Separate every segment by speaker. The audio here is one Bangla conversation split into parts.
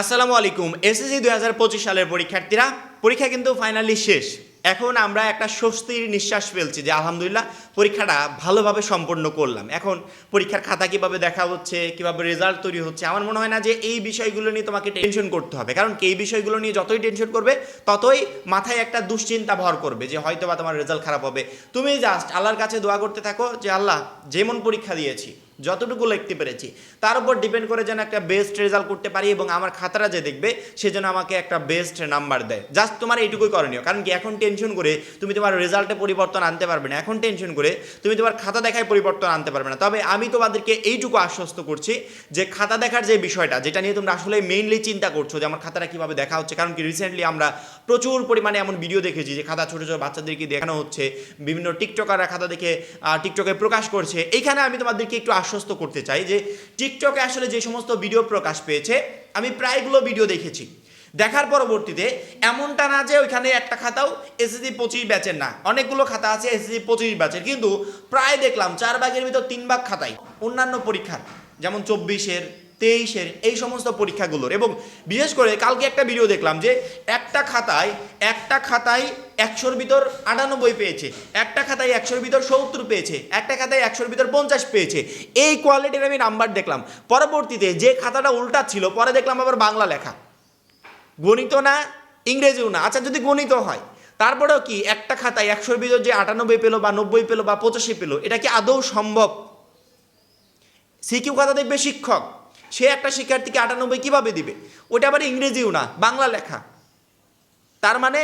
Speaker 1: আসসালামু আলাইকুম, এসএসসি দুই হাজার পঁচিশ সালের পরীক্ষার্থীরা, পরীক্ষা কিন্তু ফাইনালি শেষ। এখন আমরা একটা স্বস্তির নিঃশ্বাস ফেলছি যে আলহামদুলিল্লাহ পরীক্ষাটা ভালোভাবে সম্পন্ন করলাম। এখন পরীক্ষার খাতা কীভাবে দেখা হচ্ছে, কীভাবে রেজাল্ট তৈরি হচ্ছে, আমার মনে হয় না যে এই বিষয়গুলো নিয়ে তোমাকে টেনশন করতে হবে। কারণ এই বিষয়গুলো নিয়ে যতই টেনশন করবে, ততই মাথায় একটা দুশ্চিন্তা ভর করবে যে হয়তো বা তোমার রেজাল্ট খারাপ হবে। তুমি জাস্ট আল্লাহর কাছে দোয়া করতে থাকো যে, আল্লাহ, যেমন পরীক্ষা দিয়েছি যতটুকু লিখতে পেরেছি। তার উপর ডিপেন্ড করে যেন একটা বেস্ট রেজাল্ট করতে পারি এবং আমার খাতাটা যে দেখবে, সে যেন আমাকে একটা বেস্ট নাম্বার দেয়। জাস্ট তোমার এইটুকুই করণীয়। কারণ কি, এখন টেনশন করে তুমি তোমার রেজাল্টে পরিবর্তন আনতে পারবে না। এখন টেনশন করে তুমি তোমার খাতা দেখায় পরিবর্তন আনতে পারবে না। তবে আমি তোমাদেরকে এইটুকু আশ্বস্ত করছি যে খাতা দেখার যে বিষয়টা, যেটা নিয়ে তোমরা আসলে মেইনলি চিন্তা করছ যে আমার খাতাটা কীভাবে দেখা হচ্ছে। কারণ কি রিসেন্টলি আমরা প্রচুর পরিমাণে এমন ভিডিও দেখেছি যে খাতা ছোটো ছোটো বাচ্চাদেরকে দেখানো হচ্ছে। বিভিন্ন টিকটকাররা খাতা দেখে টিকটকে প্রকাশ করছে। এইখানে আমি তোমাদেরকে একটু আশ্বস্ত করতে চাই যে টিকটকে আসলে যে সমস্ত ভিডিও প্রকাশ পেয়েছে, আমি প্রায়গুলো ভিডিও দেখেছি। দেখার পরবর্তীতে এমনটা না যে ওইখানে একটা খাতাও এসএসসি পঁচিশ ব্যাচের না। অনেকগুলো খাতা আছে এসএসসি পঁচিশ ব্যাচের, কিন্তু প্রায় দেখলাম চার ভাগের ভিতর তিন ভাগ খাতাই। অন্যান্য পরীক্ষার, যেমন চব্বিশের তেইশের এই সমস্ত পরীক্ষাগুলোর। এবং বিশেষ করে কালকে একটা ভিডিও দেখলাম যে একটা খাতায় একটা খাতায় একশোর ভিতর আটানব্বই পেয়েছে, একটা খাতায় একশোর ভিতর সত্তর পেয়েছে, একটা খাতায় একশোর ভিতর পঞ্চাশ পেয়েছে। এই কোয়ালিটির আমি নাম্বার দেখলাম। পরবর্তীতে যে খাতাটা উল্টা ছিল, পরে দেখলাম আবার বাংলা লেখা। গণিত না, ইংরেজিও না। আচ্ছা যদি গণিত হয়, তারপরেও কি একটা খাতায় একশোর ভিতর যে আটানব্বই পেল বা নব্বই পেল বা পঁচাশি পেল, এটা কি আদৌ সম্ভব? সিকিউ খাতা দেখবে শিক্ষক সে একটা শিক্ষার্থীকে আটানব্বই কীভাবে দিবে? ওটা আবার ইংরেজিও না, বাংলা লেখা। তার মানে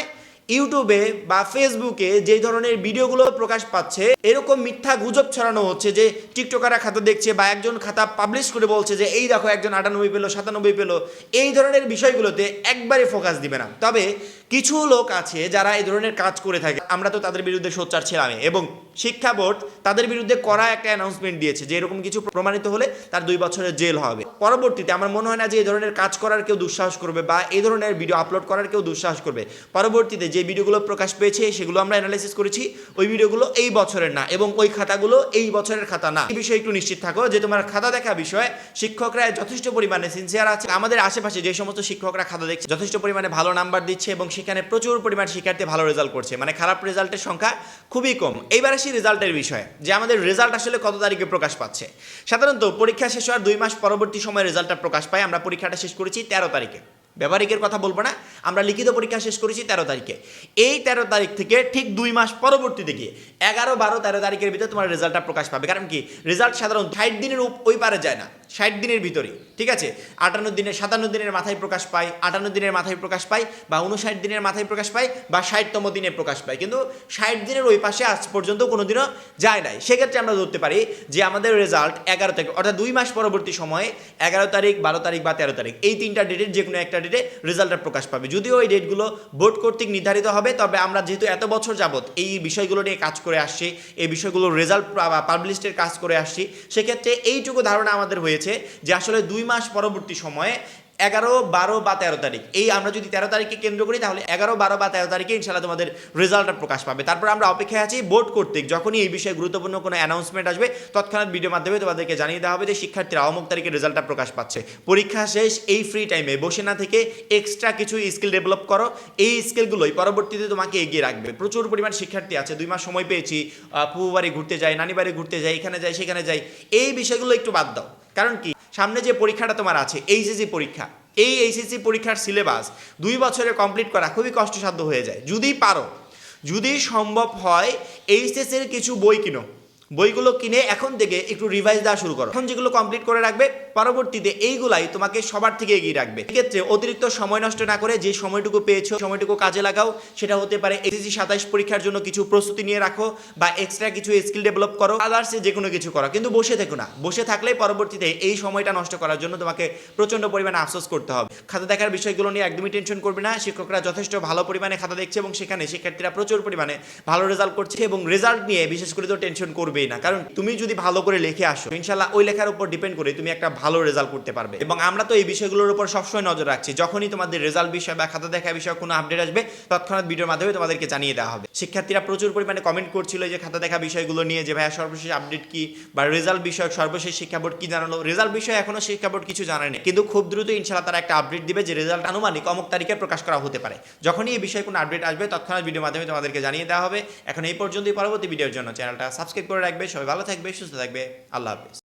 Speaker 1: ইউটিউবে বা ফেসবুকে যে ধরনের ভিডিওগুলো প্রকাশ পাচ্ছে, এরকম মিথ্যা গুজব ছড়ানো হচ্ছে যে টিকটকাররা খাতা দেখছে বা একজন খাতা পাবলিশ করে বলছে যে, এই দেখো, একজন আটানব্বই পেল, সাতানব্বই পেল। এই ধরনের বিষয়গুলোতে একবারে ফোকাস দিবে না। তবে কিছু লোক আছে যারা এই ধরনের কাজ করে থাকে। আমরা তো তাদের বিরুদ্ধে সোচ্চার ছিলাম এবং শিক্ষা বোর্ড তাদের বিরুদ্ধে করা একটা অ্যানাউন্সমেন্ট দিয়েছে যে এরকম কিছু প্রমাণিত হলে তার দুই বছরের জেল হবে। পরবর্তীতে আমার মনে হয় না যে এই ধরনের কাজ করার কেউ দুঃসাহস করবে বা এই ধরনের ভিডিও আপলোড করার কেউ দুঃসাহস করবে। পরবর্তীতে যে ভিডিওগুলো প্রকাশ পেয়েছে সেগুলো আমরা অ্যানালাইসিস করেছি। ওই ভিডিওগুলো এই বছরের না এবং ওই খাতাগুলো এই বছরের খাতা না। এই বিষয়ে একটু নিশ্চিত থাকো যে তোমার খাতা দেখা বিষয়ে শিক্ষকরা যথেষ্ট পরিমাণে সিনসিয়ার আছে। আমাদের আশেপাশে যে সমস্ত শিক্ষকরা খাতা দেখছে যথেষ্ট পরিমাণে ভালো নাম্বার দিচ্ছে এবং সেখানে প্রচুর পরিমাণ শিক্ষার্থী ভালো রেজাল্ট করছে। মানে খারাপ রেজাল্টের সংখ্যা খুবই কম। এইবার আসি রেজাল্টের বিষয়ে, যে আমাদের রেজাল্ট আসলে কত তারিখে প্রকাশ পাচ্ছে। সাধারণত পরীক্ষা শেষ হওয়ার দুই মাস পরবর্তী সময় রেজাল্টটা প্রকাশ পায়, আমরা পরীক্ষাটা শেষ করেছি তেরো তারিখে। ব্যবহারিকের কথা বলব না, আমরা লিখিত পরীক্ষা শেষ করেছি তেরো তারিখে। এই তেরো তারিখ থেকে ঠিক দুই মাস পরবর্তীতে গিয়ে এগারো, বারো, তেরো তারিখের ভিতরে তোমার রেজাল্টটা প্রকাশ পাবে। কারণ কি রেজাল্ট সাধারণত ষাট দিনের ওই পারে যায় না। ষাট দিনের ভিতরেই, ঠিক আছে? আটান্ন দিনের, সাতান্ন দিনের মাথায় প্রকাশ পায়, আটান্ন দিনের মাথায় প্রকাশ পায়, বা উনষাট দিনের মাথায় প্রকাশ পায়, বা ষাটতম দিনে প্রকাশ পায়। কিন্তু ষাট দিনের ওই পাশে আজ পর্যন্ত কোনোদিনও যায় নাই। সেক্ষেত্রে আমরা ধরতে পারি যে আমাদের রেজাল্ট এগারো তারিখ, অর্থাৎ দুই মাস পরবর্তী সময়ে এগারো তারিখ, বারো তারিখ বা তেরো তারিখ, এই তিনটা ডেটের যে কোনো একটা ডেটে রেজাল্টটা প্রকাশ পাবে। যদিও এই ডেটগুলো বোর্ড কর্তৃক নির্ধারিত হবে, তবে আমরা যেহেতু এত বছর যাবৎ এই বিষয়গুলো নিয়ে কাজ করে আসছি, এই বিষয়গুলো রেজাল্ট পাবলিশের কাজ করে আসছি, সেক্ষেত্রে এইটুকু ধারণা আমাদের হয়েছে। যে আসলে দুই মাস পরবর্তী সময়ে এগারো বারো বা তেরো তারিখ। এই আমরা যদি তেরো তারিখকে কেন্দ্র করি তাহলে এগারো বারো বা তেরো তারিখে ইনশাল্লাহ তোমাদের রেজাল্টটা প্রকাশ পাবে। তারপর আমরা অপেক্ষায় আছি বোর্ড কর্তৃক। যখনই এই বিষয়ে গুরুত্বপূর্ণ কোনো অ্যানাউন্সমেন্ট আসবে তৎক্ষণাৎ ভিডিও মাধ্যমে তোমাদেরকে জানিয়ে দেওয়া হবে যে শিক্ষার্থীরা অমুক তারিখে রেজাল্টটা প্রকাশ পাচ্ছে। পরীক্ষা শেষ এই ফ্রি টাইমে বসে না থেকে এক্সট্রা কিছু স্কিল ডেভেলপ করো। এই স্কিলগুলোই পরবর্তীতে তোমাকে এগিয়ে রাখবে। প্রচুর পরিমাণ শিক্ষার্থী আছে দুই মাস সময় পেয়েছি আহ, বাড়ি ঘুরতে যাই নানি বাড়ি ঘুরতে যাই এখানে যাই সেখানে যাই। এই বিষয়গুলো একটু বাদ দাও। কারণ কি? সামনে যে পরীক্ষাটা তোমার আছে এইচএসি পরীক্ষা। এই এইচএসি পরীক্ষার সিলেবাস দুই বছরে কমপ্লিট করা খুবই কষ্টসাধ্য হয়ে যায়। যদি পারো, যদি সম্ভব হয় এইচএসের কিছু বই কিনো। বইগুলো কিনে এখন থেকে একটু রিভাইজ দেওয়া শুরু করো। এখন যেগুলো কমপ্লিট করে রাখবে পরবর্তীতে এইগুলাই তোমাকে সবার থেকে এগিয়ে রাখবে। এক্ষেত্রে অতিরিক্ত সময় নষ্ট না করে যে সময়টুকু পেয়েছ, সময়টুকু কাজে লাগাও, সেটা হতে পারে এসএসসি সাতাইশ পরীক্ষার জন্য কিছু প্রস্তুতি নিয়ে রাখো বা এক্সট্রা কিছু স্কিল ডেভেলপ করো আদার্সে যে কোনো কিছু করো। কিন্তু বসে থেকো না। বসে থাকলে পরবর্তীতে এই সময়টা নষ্ট করার জন্য তোমাকে প্রচণ্ড পরিমাণে আফসোস করতে হবে। খাতা দেখার বিষয়গুলো নিয়ে একদমই টেনশন করবে না। শিক্ষকরা যথেষ্ট ভালো পরিমাণে খাতা দেখছে এবং সেখানে শিক্ষার্থীরা প্রচুর পরিমাণে ভালো রেজাল্ট করছে এবং রেজাল্ট নিয়ে বিশেষ করে তো টেনশন করবেই না। কারণ তুমি যদি ভালো করে লিখে আসো ইনশাল্লাহ ওই লেখার উপর ডিপেন্ড করে তুমি একটা ভালো রেজাল্ট করতে পারবে। এবং আমরা তো এই বিষয়গুলোর উপর সবসময় নজর রাখছি। যখনই তোমাদের রেজাল্ট বিষয় বা খাতা দেখা বিষয়ে কোনো আপডেট আসবে, তৎক্ষণাৎ ভিডিওর মাধ্যমে তোমাদেরকে জানিয়ে দেওয়া হবে। শিক্ষার্থীরা প্রচুর পরিমাণে কমেন্ট করছিল যে খাতা দেখা বিষয়গুলো নিয়ে যে, ভাইয়া, সর্বশেষ আপডেট কি? বা রেজাল্ট বিষয়ক সর্বশেষ শিক্ষা বোর্ড কি জানালো? রেজাল্ট বিষয়ে এখনও শিক্ষা বোর্ড কিছু জানায়নি কিন্তু খুব দ্রুত ইনশাল্লাহ তারা একটা আপডেট দিবে যে রেজাল্ট আনুমানিক অমুক তারিখে প্রকাশ করা হতে পারে। যখনই এই বিষয়ে কোনো আপডেট আসবে, তৎক্ষণাৎ ভিডিওর মাধ্যমে তোমাদেরকে জানিয়ে দেওয়া হবে। এখন এই পর্যন্তই। পরবর্তী ভিডিওর জন্য চ্যানেলটা সাবস্ক্রাইব করে রাখবে। সবাই ভালো থাকবে, সুস্থ থাকবে। আল্লাহ হাফিজ।